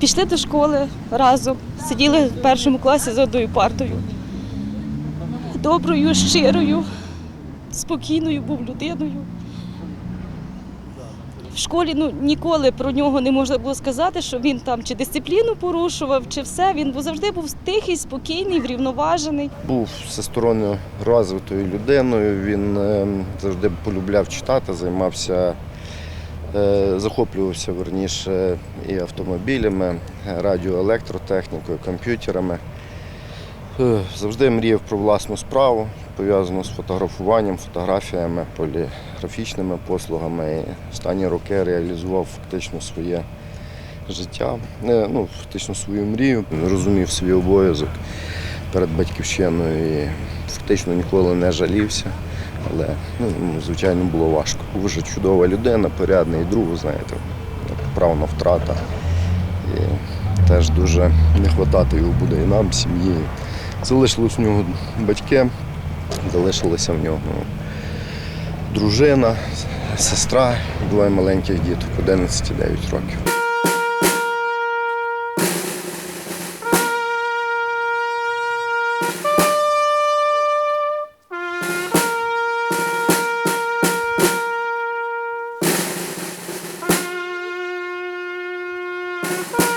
Пішли до школи разом, сиділи в першому класі за одною партою. Доброю, щирою, спокійною був людиною. В школі ну, ніколи про нього не можна було сказати, що він там чи дисципліну порушував, чи все. Він завжди був тихий, спокійний, врівноважений. Був всесторонньо розвитою людиною. Він е, завжди полюбляв читати, займався, захоплювався верніше і автомобілями, радіоелектротехнікою, комп'ютерами. Е, Завжди мріяв про власну справу, пов'язану з фотографуванням, фотографіями, поліграфічними послугами. І останні роки реалізував фактично своє життя, е, ну, фактично свою мрію. Розумів свій обов'язок перед батьківщиною і фактично ніколи не жалівся. Але ну, звичайно було важко. Дуже чудова людина, порядний друг, знаєте, правна втрата. І теж дуже не вистачати його буде і нам, сім'ї. Залишились у нього батьки, залишилася в нього дружина, сестра, двоє маленьких діток, 11 і 9 років. Bye.